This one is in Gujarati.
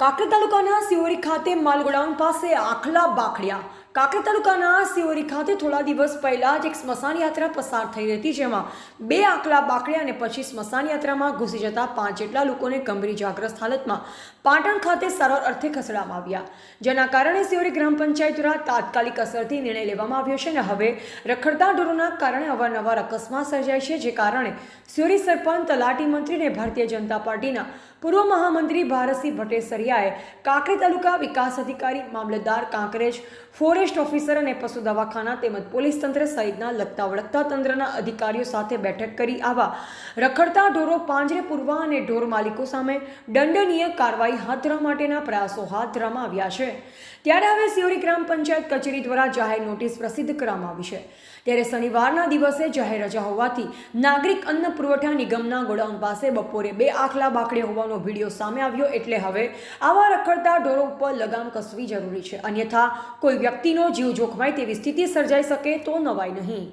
કાંકરેજ તાલુકાના સિયોરી ખાતે માલગોડાઉન પાસે આખલા બાખડ્યા કાંકરેજ તાલુકાના સિયોરી ખાતે થોડા દિવસ પહેલા જ એક સ્મશાન યાત્રા પસાર થઈ હતી જેમાં બે આંકડા બાકડ્યા અને પછી સ્મશાન યાત્રામાં ઘૂસી જતા પાંચ જેટલા લોકોને ગંભીર જાગ્રસ્ત હાલતમાં પાટણ ખાતે સરળ અર્થે ખસેડવામાં આવ્યા. જેના કારણે સિયોરી ગ્રામ પંચાયત દ્વારા તાત્કાલિક અસરથી નિર્ણય લેવામાં આવ્યો છે અને હવે રખડતા ઢોરોના કારણે અવારનવાર અકસ્માત સર્જાય છે, જે કારણે સિયોરી સરપંચ, તલાટી મંત્રી અને ભારતીય જનતા પાર્ટીના પૂર્વ મહામંત્રી ભારતસિંહ ભટ્ટેસરિયાએ કાંકરી તાલુકા વિકાસ અધિકારી, મામલતદાર કાંકરેજ, ફોરેસ્ટ ઓફિસર અને પશુ દવાખાના તેમજ પોલીસ તંત્ર સહિતના લગતા વળગતા તંત્રના અધિકારીઓ સાથે બેઠક કરી આવા રખડતા ઢોરો પાંજરે પૂરવા અને ઢોર માલિકો સામે દંડનીય કાર્યવાહી હાથ ધરવા માટેના પ્રયાસો હાથ ધરવામાં આવ્યા છે. ત્યારે હવે સિયોરી ગ્રામ પંચાયત કચેરી દ્વારા જાહેર નોટિસ પ્રસિદ્ધ કરવામાં આવી છે. ત્યારે શનિવારના દિવસે જાહેર રજા હોવાથી નાગરિક અન્ન પુરવઠા નિગમના ગોડાઉન પાસે બપોરે બે આખલા બાકડે હોવાનો વીડિયો સામે આવ્યો. એટલે હવે આવા રખડતા ઢોરો ઉપર લગામ કસવી જરૂરી છે. અન્યથા કોઈ વ્યક્તિનો જીવ જોખમાય તેવી સ્થિતિ સર્જાઈ શકે તો નવાય નહીં.